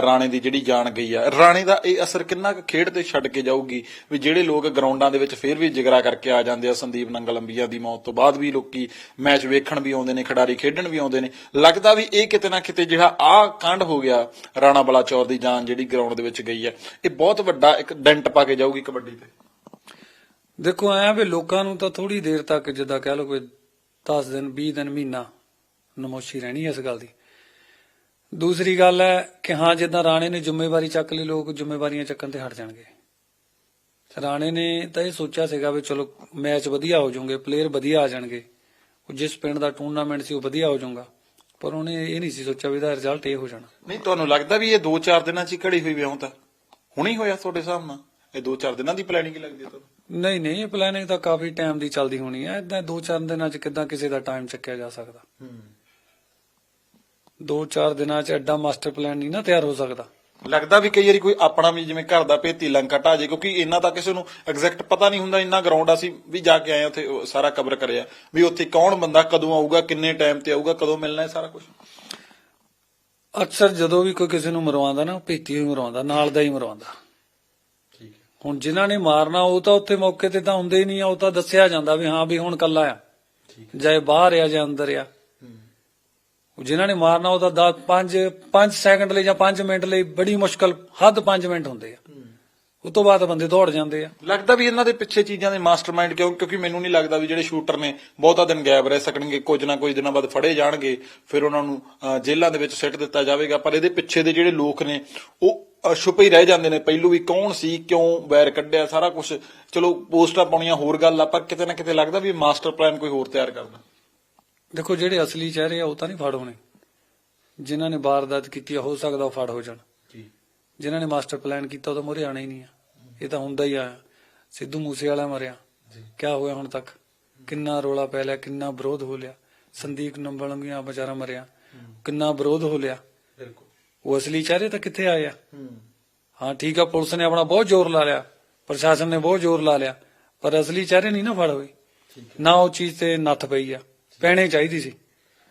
ਰਾਣੇ ਦੀ ਜਿਹੜੀ ਜਾਨ ਗਈ ਹੈ ਰਾਣੇ ਦਾ ਇਹ ਅਸਰ ਕਿੰਨਾ ਕੁ ਖੇਡ ਤੇ ਛੱਡ ਕੇ ਜਾਊਗੀ ਵੀ ਜਿਹੜੇ ਲੋਕ ਗਰਾਊਂਡਾਂ ਦੇ ਵਿੱਚ ਫੇਰ ਵੀ ਜਿਗਰਾ ਕਰਕੇ ਆ ਜਾਂਦੇ ਆ, ਸੰਦੀਪ ਨੰਗਲੰਬੀਆ ਦੀ ਮੌਤ ਤੋਂ ਬਾਅਦ ਵੀ ਲੋਕੀ ਮੈਚ ਵੇਖਣ ਵੀ ਆਉਂਦੇ ਨੇ, ਖਿਡਾਰੀ ਖੇਡਣ ਵੀ ਆਉਂਦੇ ਨੇ। ਲੱਗਦਾ ਵੀ ਇਹ ਕਿਤੇ ਨਾ ਕਿਤੇ ਜਿਹੜਾ ਆਹ ਕਾਂਡ ਹੋ ਗਿਆ, ਰਾਣਾ ਬਲਾਚੌਰ ਦੀ ਜਾਨ ਜਿਹੜੀ ਗਰਾਊਂਡ ਦੇ ਵਿੱਚ ਗਈ ਹੈ, ਇਹ ਬਹੁਤ ਵੱਡਾ ਇੱਕ ਡੈਂਟ ਪਾ ਕੇ ਜਾਊਗੀ ਕਬੱਡੀ ਤੇ। ਦੇਖੋ, ਐ ਵੀ ਲੋਕਾਂ ਨੂੰ ਤਾਂ ਥੋੜੀ ਦੇਰ ਤੱਕ ਜਿੱਦਾਂ ਕਹਿ ਲਓ ਕੋਈ 10 ਦਿਨ 20 ਦਿਨ, ਮਹੀਨਾ ਨਮੋਸ਼ੀ ਰਹਿਣੀ ਇਸ ਗੱਲ ਦੀ। ਦੂਸਰੀ ਗੱਲ ਹੈ ਕਿ ਹਾਂ, ਜਿੱਦਾਂ ਰਾਣੇ ਨੇ ਜ਼ਿੰਮੇਵਾਰੀ ਚੱਕ ਲਈ, ਲੋਕ ਜ਼ਿੰਮੇਵਾਰੀਆਂ ਚੱਕਣ ਤੇ ਹਟ ਜਾਣਗੇ। ਰਾਣੇ ਨੇ ਤਾਂ ਇਹ ਸੋਚਿਆ ਸੀਗਾ ਵੀ ਚਲੋ, ਮੈਚ ਵਧੀਆ ਹੋ ਜਾਊਗੇ ਪਲੇਅਰ ਵਧੀਆ ਆ ਜਾਣਗੇ। ਉਹ ਜਿਸ ਪਿੰਡ ਦਾ ਟੂਰਨਾਮੈਂਟ ਸੀ, ਉਹ ਵਧੀਆ ਹੋ ਜਾਊਗਾ। ਪਰ ਉਹਨੇ ਇਹ ਨਹੀਂ ਸੀ ਸੋਚਿਆ ਵੀ ਇਹਦਾ ਰਿਜ਼ਲਟ ਇਹ ਹੋ ਜਾਣਾ। ਨਹੀਂ, ਤੁਹਾਨੂੰ ਲੱਗਦਾ ਵੀ ਇਹ 2-4 ਦਿਨਾਂ 'ਚ ਹੀ ਘੜੀ ਹੋਈ ਵਿਆਹ ਤਾਂ ਹੁਣੀ ਹੋਇਆ ਤੁਹਾਡੇ ਹਿਸਾਬ ਨਾਲ? ਇਹ 2-4 ਦਿਨਾਂ ਦੀ ਪਲੈਨਿੰਗ ਲੱਗਦੀ ਤੁਹਾਨੂੰ? ਨਹੀਂ ਨਹੀਂ ਇਹ ਪਲੈਨਿੰਗ ਤਾਂ ਕਾਫੀ ਟਾਈਮ ਦੀ ਚੱਲਦੀ ਹੋਣੀ ਹੈ ਇਦਾਂ ਦੋ ਚਾਰ ਦਿਨਾਂ 'ਚ ਕਿੱਦਾਂ ਕਿਸੇ ਦਾ ਟਾਈਮ ਚੱਕਿਆ ਜਾ ਸਕਦਾ। ਦੋ ਚਾਰ ਦਿਨਾਂ 'ਚ ਐਡਾ ਮਾਸਟਰ ਪਲਾਨ ਨਹੀਂ ਨਾ ਤਿਆਰ ਹੋ ਸਕਦਾ। ਲੱਗਦਾ ਵੀ ਕਈ ਵਾਰੀ ਕੋਈ ਆਪਣਾ ਵੀ ਜਿਵੇਂ ਘਰ ਦਾ ਭੇਤੀ ਲੰਕਾ ਢਾਹ ਜੇ ਕਿਉਂਕਿ ਇੰਨਾ ਤਾਂ ਕਿਸੇ ਨੂੰ ਐਗਜ਼ੈਕਟ ਪਤਾ ਨਹੀਂ ਹੁੰਦਾ ਇੰਨਾ ਗਰਾਊਂਡ ਅਸੀਂ ਵੀ ਜਾ ਕੇ ਆਏ ਹਾਂ ਉੱਥੇ ਸਾਰਾ ਕਵਰ ਕਰਿਆ। ਵੀ ਉੱਥੇ ਕੌਣ ਬੰਦਾ ਕਦੋਂ ਆਊਗਾ ਕਿੰਨੇ ਟਾਈਮ ਤੇ ਆਊਗਾ ਕਦੋਂ ਮਿਲਣਾ ਹੈ ਸਾਰਾ ਕੁਝ ਅਕਸਰ ਜਦੋਂ ਵੀ ਕੋਈ ਕਿਸੇ ਨੂੰ ਮਰਵਾਉਂਦਾ ਨਾ ਭੇਤੀ ਹੋਈ ਮਰਵਾਉਂਦਾ ਨਾਲ ਦਾ ਹੀ ਮਰਵਾਉਂਦਾ। ਹੈ ਹੁਣ ਜਿਨ੍ਹਾਂ ਨੇ ਮਾਰਨਾ ਉਹ ਤਾਂ ਉੱਥੇ ਮੌਕੇ ਤੇ ਤਾਂ ਹੁੰਦੇ ਹੀ ਨਹੀਂ ਆ ਉਹ ਤਾਂ ਦੱਸਿਆ ਜਾਂਦਾ ਵੀ ਹਾਂ ਵੀ ਹੁਣ ਕੱਲਾ ਆ। ਜਾਏ ਬਾਹਰ ਆ ਜਾਂ ਅੰਦਰ ਆ। ਉਹ ਜਿਨ੍ਹਾਂ ਨੇ ਮਾਰਨਾ ਉਹ ਤਾਂ 5 5 ਸੈਕਿੰਡ ਲਈ ਜਾਂ 5 ਮਿੰਟ ਲਈ ਬੜੀ ਮੁਸ਼ਕਲ ਹੱਦ 5 ਮਿੰਟ ਹੁੰਦੇ ਆ। ਉਸ ਤੋਂ ਬਾਅਦ ਬੰਦੇ ਦੌੜ ਜਾਂਦੇ ਆ। ਲੱਗਦਾ ਵੀ ਇਹਨਾਂ ਦੇ ਪਿੱਛੇ ਚੀਜ਼ਾਂ ਦੇ ਮਾਸਟਰਮਾਈਂਡ ਕਿਉਂ? ਕਿਉਂਕਿ ਮੈਨੂੰ ਨਹੀਂ ਲੱਗਦਾ ਵੀ ਜਿਹੜੇ ਸ਼ੂਟਰ ਨੇ ਬਹੁਤਾ ਦਿਨ ਗਾਇਬ ਰਹਿ ਸਕਣਗੇ ਕੁਝ ਨਾ ਕੁਝ ਦਿਨਾਂ ਬਾਅਦ ਫੜੇ ਜਾਣਗੇ ਫਿਰ ਉਹਨਾਂ ਨੂੰ ਜੇਲ੍ਹਾਂ ਦੇ ਵਿੱਚ ਸਿੱਟ ਦਿੱਤਾ ਜਾਵੇਗਾ। ਪਰ ਇਹਦੇ ਪਿੱਛੇ ਦੇ ਜਿਹੜੇ ਲੋਕ ਨੇ ਉਹ ਛੁਪੇ ਹੀ ਰਹਿ ਜਾਂਦੇ ਨੇ। ਪਹਿਲੂ ਵੀ ਕੌਣ ਸੀ ਕਿਉਂ ਵੈਰ ਕੱਢਿਆ ਸਾਰਾ ਕੁਝ ਚਲੋ ਪੋਸਟਾਂ ਪਾਉਣੀਆਂ ਹੋਰ ਗੱਲ ਆ ਪਰ ਕਿਤੇ ਨਾ ਕਿਤੇ ਲੱਗਦਾ ਵੀ ਮਾਸਟਰ ਪਲਾਨ ਕੋਈ ਹੋਰ ਤਿਆਰ ਕਰਦਾ। ਦੇਖੋ ਜਿਹੜੇ ਅਸਲੀ ਚਿਹਰੇ ਆ ਉਹ ਤਾਂ ਨਹੀਂ ਫੜ ਹੋਣੇ। ਜਿਨ੍ਹਾਂ ਨੇ ਵਾਰਦਾਤ ਕੀਤੀ ਹੋ ਸਕਦਾ ਉਹ ਫੜ ਹੋ ਜਾਣ। ਜੀ। ਜਿਨ੍ਹਾਂ ਨੇ ਮਾਸਟਰ ਪਲਾਨ ਕੀਤਾ ਉਹ ਤਾਂ ਮੋਰੇ ਆਣਾ ਹੀ ਨਹੀਂ ਆ। ਇਹ ਤਾਂ ਹੁੰਦਾ ਹੀ ਆ। ਸਿੱਧੂ ਮੂਸੇ ਵਾਲਾ ਮਰਿਆ। ਜੀ। ਕਿਆ ਹੋਇਆ ਹੁਣ ਤੱਕ? ਕਿੰਨਾ ਰੋਲਾ ਪੈ ਲਿਆ ਕਿੰਨਾ ਵਿਰੋਧ ਹੋ ਲਿਆ। ਸੰਦੀਪ ਨੰਬਲੰਗੀਆਂ ਵਿਚਾਰਾ ਮਰਿਆ। ਕਿੰਨਾ ਵਿਰੋਧ ਹੋ ਲਿਆ। ਬਿਲਕੁਲ। ਉਹ ਅਸਲੀ ਚਿਹਰੇ ਤਾਂ ਕਿੱਥੇ ਆਏ ਆ? ਹੂੰ ਠੀਕ ਆ ਪੁਲਿਸ ਨੇ ਆਪਣਾ ਬਹੁਤ ਜ਼ੋਰ ਲਾ ਲਿਆ ਪ੍ਰਸ਼ਾਸਨ ਨੇ ਬਹੁਤ ਜ਼ੋਰ ਲਾ ਲਿਆ ਪਰ ਅਸਲੀ ਚਿਹਰੇ ਨਹੀਂ ਨਾ ਫੜ ਹੋਏ। ਨਾ ਉਹ ਚੀਜ਼ ਤੇ ਨੱਥ ਪਈ ਆ ਪੈਣੇ ਚਾਹੀਦੀ ਸੀ।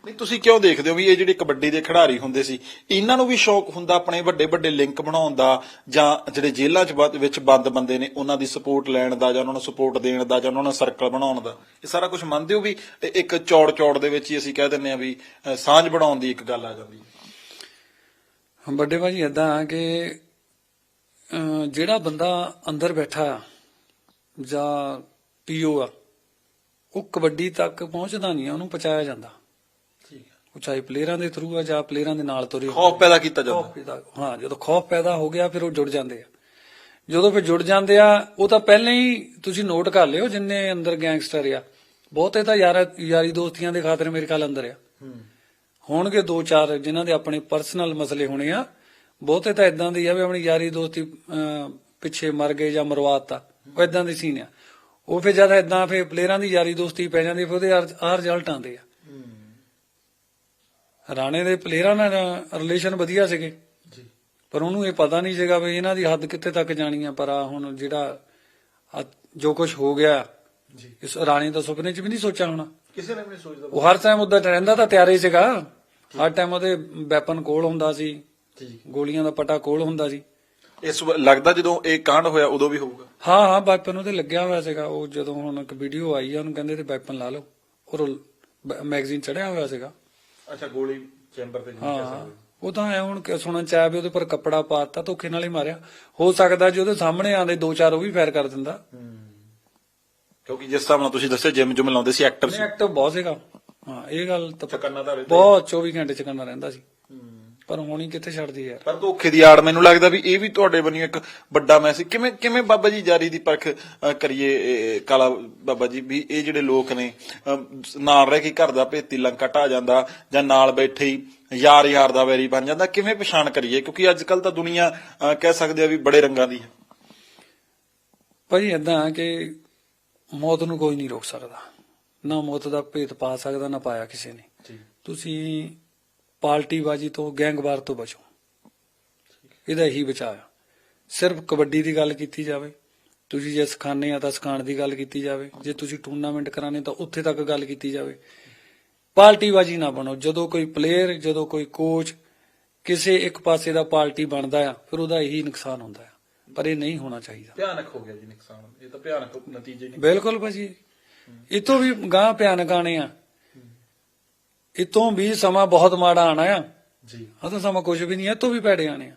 ਨਹੀਂ ਤੁਸੀਂ ਕਿਉਂ ਦੇਖਦੇ ਹੋ ਵੀ ਇਹ ਜਿਹੜੇ ਕਬੱਡੀ ਦੇ ਖਿਡਾਰੀ ਹੁੰਦੇ ਸੀ ਇਹਨਾਂ ਨੂੰ ਵੀ ਸ਼ੌਕ ਹੁੰਦਾ ਆਪਣੇ ਵੱਡੇ ਵੱਡੇ ਲਿੰਕ ਬਣਾਉਣ ਦਾ ਜਾਂ ਜਿਹੜੇ ਜੇਲ੍ਹਾਂ 'ਚ ਵਿੱਚ ਬੰਦ ਬੰਦੇ ਨੇ ਉਹਨਾਂ ਦੀ ਸਪੋਰਟ ਲੈਣ ਦਾ ਜਾਂ ਉਹਨਾਂ ਨੂੰ ਸਪੋਰਟ ਦੇਣ ਦਾ ਜਾਂ ਉਹਨਾਂ ਨੂੰ ਸਰਕਲ ਬਣਾਉਣ ਦਾ। ਇਹ ਸਾਰਾ ਕੁਝ ਮੰਨਦੇ ਹੋ ਵੀ ਇੱਕ ਚੌੜ ਚੌੜ ਦੇ ਵਿੱਚ ਹੀ ਅਸੀਂ ਕਹਿ ਦਿੰਦੇ ਆ ਵੀ ਸਾਂਝ ਬਣਾਉਣ ਦੀ ਇੱਕ ਗੱਲ ਆ ਜਾਂਦੀ ਹੈ। ਵੱਡੇ ਭਾਜੀ ਏਦਾਂ ਆ ਕਿ ਜਿਹੜਾ ਬੰਦਾ ਅੰਦਰ ਬੈਠਾ ਆ ਜਾਂ ਪੀਓ ਆ ਉਹ ਕਬੱਡੀ ਤੱਕ ਪਹੁੰਚਦਾ ਨਹੀਂ ਆ, ਉਹਨੂੰ ਪਹੁੰਚਾਇਆ ਜਾਂਦਾ। ਠੀਕ ਹੈ ਉਹ ਚਾਹੇ ਪਲੇਅਰਾਂ ਦੇ ਥਰੂ ਆ ਜਾਂ ਪਲੇਅਰਾਂ ਦੇ ਨਾਲ ਤੁਰੇ। ਖੌਫ ਪੈਦਾ ਕੀਤਾ ਜਾਂਦਾ। ਹਾਂ ਜਦੋਂ ਖੌਫ ਪੈਦਾ ਹੋ ਗਿਆ ਫਿਰ ਉਹ ਜੁੜ ਜਾਂਦੇ ਆ। ਜਦੋਂ ਫਿਰ ਜੁੜ ਜਾਂਦੇ ਆ ਉਹ ਤਾਂ ਪਹਿਲਾਂ ਹੀ ਤੁਸੀਂ ਨੋਟ ਕਰ ਲਿਓ ਜਿੰਨੇ ਅੰਦਰ ਗੈਂਗਸਟਰ ਆ। ਬਹੁਤੇ ਤਾਂ ਯਾਰ ਯਾਰੀ ਦੋਸਤੀਆਂ ਦੇ ਖਾਤਰ ਮੇਰੇ ਖਿਆਲ ਅੰਦਰ ਆ। ਹੂੰ। ਹੋਣਗੇ ਦੋ ਚਾਰ ਜਿਨ੍ਹਾਂ ਦੇ ਆਪਣੇ ਪਰਸਨਲ ਮਸਲੇ ਹੋਣੇ ਆ। ਬਹੁਤੇ ਤਾਂ ਇਦਾਂ ਦੇ ਆ ਵੀ ਆਪਣੀ ਯਾਰੀ ਦੋਸਤੀ ਪਿੱਛੇ ਮਰ ਗਏ ਜਾਂ ਮਰਵਾਤਾ। ਉਹ ਇਦਾਂ ਦੇ ਸੀਨ ਆ। ਉਹ ਫਿਰ ਜਦ ਇਦਾਂ ਫਿਰ ਪਲੇਅਰਾਂ ਦੀ ਯਾਰੀ ਦੋਸਤੀ ਪੈ ਜਾਂਦੀ ਫਿਰ ਉਹਦੇ ਆਹ ਰਿਜ਼ਲਟ ਆਉਂਦੇ ਆ। ਰਾਣੇ ਦੇ ਪਲੇਅਰਾਂ ਨਾਲ ਰਿਲੇਸ਼ਨ ਵਧੀਆ ਸੀਗੇ। ਜੀ। ਪਰ ਉਹਨੂੰ ਇਹ ਪਤਾ ਨਹੀਂ ਸੀਗਾ ਵੀ ਇਹਨਾਂ ਦੀ ਹੱਦ ਕਿੱਥੇ ਤੱਕ ਜਾਣੀ ਆ ਪਰ ਆ ਹੁਣ ਜਿਹੜਾ ਜੋ ਕੁਝ ਹੋ ਗਿਆ ਜੀ। ਇਸ ਰਾਣੇ ਦਾ ਸੁਪਨੇ 'ਚ ਵੀ ਨਹੀਂ ਸੋਚਿਆ ਹੋਣਾ। ਕਿਸੇ ਨੇ ਵੀ ਨਹੀਂ ਸੋਚਦਾ। ਉਹ ਹਰ ਟਾਈਮ ਉਹਦਾ ਰਹਿੰਦਾ ਤਾਂ ਤਿਆਰ ਹੀ ਸੀਗਾ। ਹਰ ਟਾਈਮ ਉਹਦੇ ਵੈਪਨ ਕੋਲ ਹੁੰਦਾ ਸੀ। ਗੋਲੀਆਂ ਦਾ ਪਟਾ ਕੋਲ ਹੁੰਦਾ ਸੀ। ਇਸ ਲੱਗਦਾ ਜਦੋਂ ਇਹ ਕਾਂਡ ਹੋਇਆ ਉਦੋਂ ਵੀ ਹੋਊਗਾ? ਹਾਂ ਹਾਂ ਵੈਪਨ ਉਹਦੇ ਲੱਗਿਆ ਹੋਇਆ ਸੀਗਾ। ਉਹ ਜਦੋਂ ਹੁਣ ਇੱਕ ਵੀਡੀਓ ਆਈ ਆ ਉਹਨੂੰ ਕਹਿੰਦੇ ਤੇ ਵੈਪਨ ਲਾ ਲਓ। ਔਰ ਮੈਗਜ਼ੀਨ ਚੜਿਆ ਹੋਇਆ ਸੀਗਾ। ਅੱਛਾ ਗੋਲੀ ਚੈਂਬਰ ਤੇ ਹਾਂ ਉਹ ਤਾਂ ਐ ਹੁਣ ਕਿ ਸੁਣਨ ਚ ਆਇਆ ਵੀ ਉਹਦੇ ਪਰ ਕੱਪੜਾ ਪਾਤਾ ਧੋਖੇ ਨਾਲ ਹੀ ਮਾਰਿਆ। ਹੋ ਸਕਦਾ ਜੇ ਉਹਦੇ ਸਾਹਮਣੇ ਆਂਦੇ ਦੋ ਚਾਰ ਉਹ ਵੀ ਫਾਇਰ ਕਰ ਦਿੰਦਾ। ਕਿਉਂਕਿ ਜਿਸ ਨਾਲ ਤੁਸੀਂ ਦੱਸਿਆ ਜਿਮ ਜੁਮ ਲਾਉਂਦੇ ਸੀ ਐਕਟਰ ਸੀ ਐਕਟਿਵ ਬਹੁਤ ਸੀਗਾ। ਹਾਂ ਇਹ ਗੱਲ ਤਾਂ ਚਕੰਨਾ ਦਾ ਬਹੁਤ 24 ਘੰਟੇ ਚ ਕਰਨਾ ਰਹਿੰਦਾ ਸੀ। ਪਰ ਹੋਣੀ ਕਿੱਥੇ ਛੱਡਦੀ ਯਾਰ। ਪਰ ਧੋਖੇ ਦੀ ਆੜ ਮੈਨੂੰ ਲੱਗਦਾ ਵੀ ਇਹ ਵੀ ਤੁਹਾਡੇ ਵੱਲੋਂ ਇੱਕ ਵੱਡਾ ਮੈਸੇਜ ਕਿਵੇਂ ਕਿਵੇਂ ਬਾਬਾ ਜੀ ਜਾਰੀ ਦੀ ਪਰਖ ਕਰੀਏ ਕਾਲਾ ਬਾਬਾ ਜੀ ਵੀ ਇਹ ਜਿਹੜੇ ਲੋਕ ਨੇ ਨਾਲ ਰਹਿ ਕੇ ਘਰ ਦਾ ਭੇਤੀ ਲੰਕਾ ਢਾ ਜਾਂਦਾ ਜਾਂ ਨਾਲ ਬੈਠੇ ਹੀ ਯਾਰ ਯਾਰ ਦਾ ਵੈਰੀ ਬਣ ਜਾਂਦਾ ਕਿਵੇਂ ਪਛਾਣ ਕਰੀਏ? ਕਿਉਂਕਿ ਅੱਜ ਕੱਲ ਤਾਂ ਦੁਨੀਆ ਕਹਿ ਸਕਦੇ ਆ ਵੀ ਬੜੇ ਰੰਗਾਂ ਦੀ ਹੈ। ਭਾਜੀ ਏਦਾਂ ਕਿ ਮੌਤ ਨੂੰ ਕੋਈ ਨਹੀਂ ਰੋਕ ਸਕਦਾ। ਨਾ ਮੌਤ ਦਾ ਭੇਤ ਪਾ ਸਕਦਾ ਨਾ ਪਾਇਆ ਕਿਸੇ ਨੇ। ਜੀ। ਤੁਸੀਂ ਪਾਰਟੀਬਾਜੀ ਤੋਂ ਗੈਂਗਵਾਰ ਤੋਂ ਬਚੋ। ਇਹਦਾ ਹੀ ਬਚਾਅ ਸਿਰਫ ਕਬੱਡੀ ਦੀ ਗੱਲ ਕੀਤੀ ਜਾਵੇ ਤੁਸੀਂ ਜੇ ਸਿਖਾਣੇ ਆ ਤਾਂ ਸਿਖਾਉਣ ਦੀ ਗੱਲ ਕੀਤੀ ਜਾਵੇ ਜੇ ਤੁਸੀਂ ਟੂਰਨਾਮੈਂਟ ਕਰਾਣੇ ਤਾਂ ਉੱਥੇ ਤੱਕ ਗੱਲ ਕੀਤੀ ਜਾਵੇ। ਪਾਰਟੀਬਾਜੀ ਨਾ ਬਣੋ। ਜਦੋਂ ਕੋਈ ਪਲੇਅਰ ਜਦੋਂ ਕੋਈ ਕੋਚ ਕਿਸੇ ਇੱਕ ਪਾਸੇ ਦਾ ਪਾਰਟੀ ਬਣਦਾ ਆ ਫਿਰ ਉਹਦਾ ਇਹੀ ਨੁਕਸਾਨ ਹੁੰਦਾ ਆ। ਪਰ ਇਹ ਨਹੀਂ ਹੋਣਾ ਚਾਹੀਦਾ। ਭਿਆਨਕ ਹੋ ਗਿਆ ਜੀ ਨੁਕਸਾਨ। ਇਹ ਤਾਂ ਭਿਆਨਕ ਨਤੀਜੇ ਨੇ ਬਿਲਕੁਲ ਭਾਜੀ। ਇਤੋਂ ਵੀ ਗਾਂ ਭਿਆਨਕ ਆਣੇ ਆ। ਇਤੋਂ ਵੀ ਸਮਾਂ ਬਹੁਤ ਮਾੜਾ ਆਣਾ ਆ। ਜੀ। ਆ ਤਾਂ ਸਮਾਂ ਕੁਝ ਵੀ ਨਹੀਂ ਹੈ ਤੋਂ ਵੀ ਭੈੜੇ ਆਣੇ ਆ।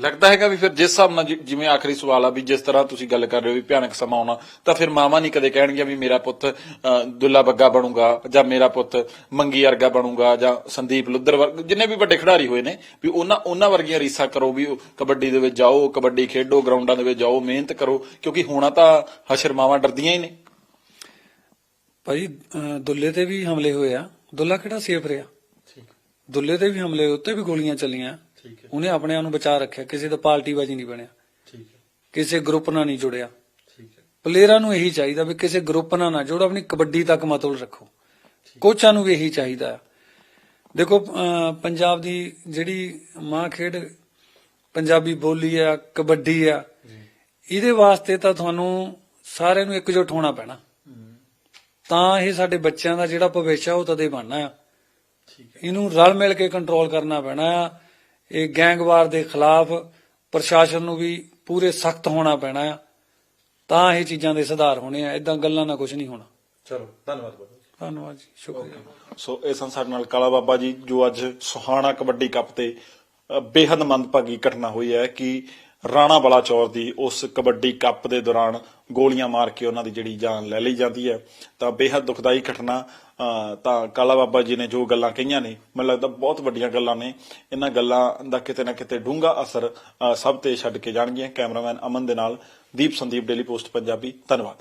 ਲੱਗਦਾ ਹੈਗਾ ਵੀ ਫਿਰ ਜਿਸ ਹਿਸਾਬ ਨਾਲ ਜਿ- ਜਿਵੇਂ ਆਖਰੀ ਸਵਾਲ ਆ ਵੀ ਜਿਸ ਤਰ੍ਹਾਂ ਤੁਸੀਂ ਗੱਲ ਕਰ ਰਹੇ ਹੋ ਵੀ ਭਿਆਨਕ ਸਮਾਂ ਆਉਣਾ ਤਾਂ ਫਿਰ ਮਾਵਾ ਨਹੀਂ ਕਦੇ ਕਹਿਣਗੀਆਂ ਵੀ ਮੇਰਾ ਪੁੱਤ ਅ, ਦੁੱਲਾ ਬੱਗਾ ਬਣੂਗਾ ਜਾਂ ਮੇਰਾ ਪੁੱਤ ਮੰਗੀ ਵਰਗਾ ਬਣੂਗਾ ਜਾਂ ਸੰਦੀਪ ਲੁੱਧਰ ਵਰਗ ਜਿੰਨੇ ਵੀ ਵੱਡੇ ਖਿਡਾਰੀ ਹੋਏ ਨੇ ਵੀ ਉਹਨਾਂ ਉਹਨਾਂ ਵਰਗੀਆਂ ਰੀਸਾਂ ਕਰੋ ਵੀ ਉਹ ਕਬੱਡੀ ਦੇ ਵਿੱਚ ਜਾਓ ਕਬੱਡੀ ਖੇਡੋ ਗਰਾਊਂਡਾਂ ਦੇ ਵਿੱਚ ਜਾਓ ਮਿਹਨਤ ਕਰੋ ਕਿਉਂਕਿ ਹੋਣਾ ਤਾਂ ਹਸ਼ਰ ਮਾਵਾਂ ਡਰਦੀਆਂ ਹੀ ਨੇ। ਅਹ ਦੁੱਲੇ ਤੇ ਵੀ ਹਮਲੇ ਹੋਏ ਆ। ਦੁੱਲਾ ਕਿਹੜਾ ਸੇਫ ਰਿਹਾ? ਦੁੱਲੇ ਤੇ ਵੀ ਹਮਲੇ ਉੱਤੇ ਵੀ ਗੋਲੀਆਂ ਚੱਲੀਆਂ। ਠੀਕ ਹੈ। ਉਹਨੇ ਆਪਣੇ ਆਪ ਨੂੰ ਬਚਾ ਰੱਖਿਆ। ਕਿਸੇ ਦਾ ਪਾਰਟੀਬਾਜੀ ਨਹੀਂ ਬਣਿਆ। ਠੀਕ ਹੈ। ਕਿਸੇ ਗਰੁੱਪ ਨਾਲ ਨਹੀਂ ਜੁੜਿਆ। ਠੀਕ ਹੈ। ਪਲੇਅਰਾਂ ਨੂੰ ਇਹੀ ਚਾਹੀਦਾ ਵੀ ਕਿਸੇ ਗਰੁੱਪ ਨਾਲ ਨਾ ਜੋੜੋ ਆਪਣੀ ਕਬੱਡੀ ਤੱਕ ਮਤਲਬ ਰੱਖੋ। ਕੋਚਾਂ ਨੂੰ ਵੀ ਇਹੀ ਚਾਹੀਦਾ। ਦੇਖੋ ਪੰਜਾਬ ਦੀ ਜਿਹੜੀ ਮਾਂ ਖੇਡ ਪੰਜਾਬੀ ਬੋਲੀ ਆ ਕਬੱਡੀ ਆ ਇਹਦੇ ਵਾਸਤੇ ਤਾਂ ਤੁਹਾਨੂੰ ਸਾਰਿਆਂ ਨੂੰ ਇਕਜੁੱਟ ਹੋਣਾ ਪੈਣਾ। ਤਾਂ ਇਹ ਸਾਡੇ ਬੱਚਿਆਂ ਦਾ ਜਿਹੜਾ ਭਵਿੱਖ ਆ ਉਹ ਤਦੇ ਬਣਨਾ ਆ। ਠੀਕ ਇਹਨੂੰ ਰਲ ਮਿਲ ਕੇ ਕੰਟਰੋਲ ਕਰਨਾ ਪੈਣਾ ਆ। ਇਹ ਗੈਂਗਵਾਰ ਦੇ ਖਿਲਾਫ ਪ੍ਰਸ਼ਾਸਨ ਨੂੰ ਵੀ ਪੂਰੇ ਸਖਤ ਹੋਣਾ ਪੈਣਾ ਆ। ਤਾਂ ਇਹ ਚੀਜ਼ਾਂ ਦੇ ਸੁਧਾਰ ਹੋਣੇ ਆ। ਇਦਾਂ ਗੱਲਾਂ ਨਾਲ ਕੁਝ ਨਹੀਂ ਹੋਣਾ। ਚਲੋ ਧੰਨਵਾਦ ਬਾਬਾ ਧੰਨਵਾਦ ਜੀ ਸ਼ੁਕਰੀਆ। ਸੋ ਇਹ ਸਨ ਸਾਡੇ ਨਾਲ ਕਾਲਾ ਬਾਬਾ ਜੀ ਜੋ ਅੱਜ ਸੁਹਾਣਾ ਕਬੱਡੀ ਕੱਪ ਤੇ ਬੇਹੱਦ ਮੰਦਭਾਗੀ ਘਟਨਾ ਹੋਈ ਹੈ ਕਿ ਰਾਣਾ ਬਲਾਚੌਰ ਦੀ ਉਸ ਕਬੱਡੀ ਕੱਪ ਦੇ ਦੌਰਾਨ ਗੋਲੀਆਂ ਮਾਰ ਕੇ ਉਹਨਾਂ ਦੀ ਜਿਹੜੀ ਜਾਨ ਲੈ ਲਈ ਜਾਂਦੀ ਹੈ। ਤਾਂ ਬੇਹੱਦ ਦੁਖਦਾਈ ਘਟਨਾ ਤਾਂ ਕਾਲਾ ਬਾਬਾ ਜੀ ਨੇ ਜੋ ਗੱਲਾਂ ਕਹੀਆਂ ਨੇ, ਮੈਨੂੰ ਲੱਗਦਾ ਬਹੁਤ ਵੱਡੀਆਂ ਗੱਲਾਂ ਨੇ। ਇਹਨਾਂ ਗੱਲਾਂ ਦਾ ਕਿਤੇ ਨਾ ਕਿਤੇ ਡੂੰਘਾ ਅਸਰ ਸਭ ਤੇ ਛੱਡ ਕੇ ਜਾਣਗੀਆਂ। ਕੈਮਰਾਮੈਨ ਅਮਨ ਦੇ ਨਾਲ ਦੀਪ ਸੰਦੀਪ, ਡੇਲੀ ਪੋਸਟ ਪੰਜਾਬੀ। ਧੰਨਵਾਦ।